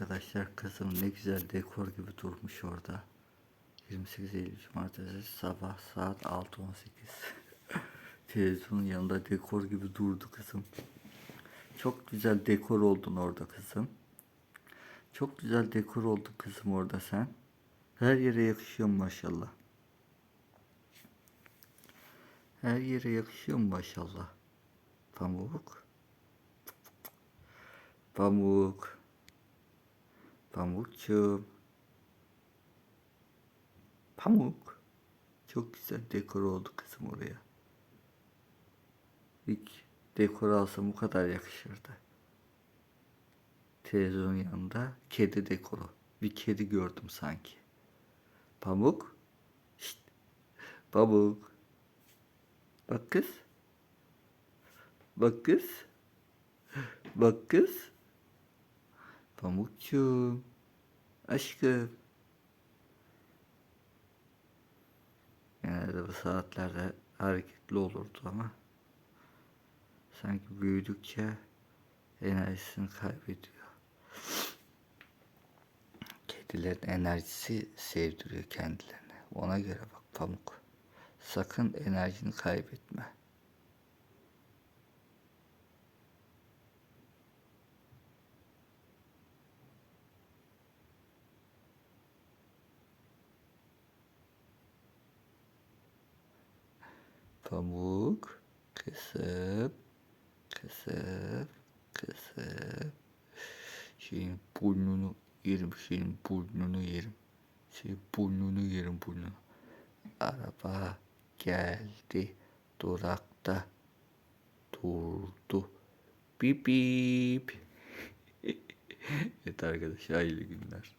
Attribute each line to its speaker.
Speaker 1: arkadaşlar kızım ne güzel dekor gibi durmuş orada. 28 Eylül Cumartesi sabah saat 6.18. Televizyonun yanında dekor gibi durdu kızım. Çok güzel dekor oldun orada kızım. Çok güzel dekor oldun kızım orada sen. Her yere yakışıyor maşallah. Her yere yakışıyor maşallah. Pamuk. Pamuk. Pamukçum. Pamuk. Çok güzel dekor oldu kızım oraya. İlk dekor alsam bu kadar yakışırdı. Televizyonun yanında kedi dekoru. Bir kedi gördüm sanki. Pamuk. Şşt. Pamuk. Bak kız. Bak kız. Bak kız. Pamukçum. Aşkım. Genelde bu saatlerde hareketli olurdu ama sanki büyüdükçe enerjisini kaybediyor. Kedilerin enerjisi sevdiriyor kendilerine. Ona göre bak Pamuk. Sakın enerjini kaybetme. Pamuk, kızım, kızım, kızım. Senin burnunu yerim, senin burnunu yerim. Senin burnunu yerim burnunu. Araba geldi, durakta durdu. Bip bip. evet arkadaşlar hayırlı günler.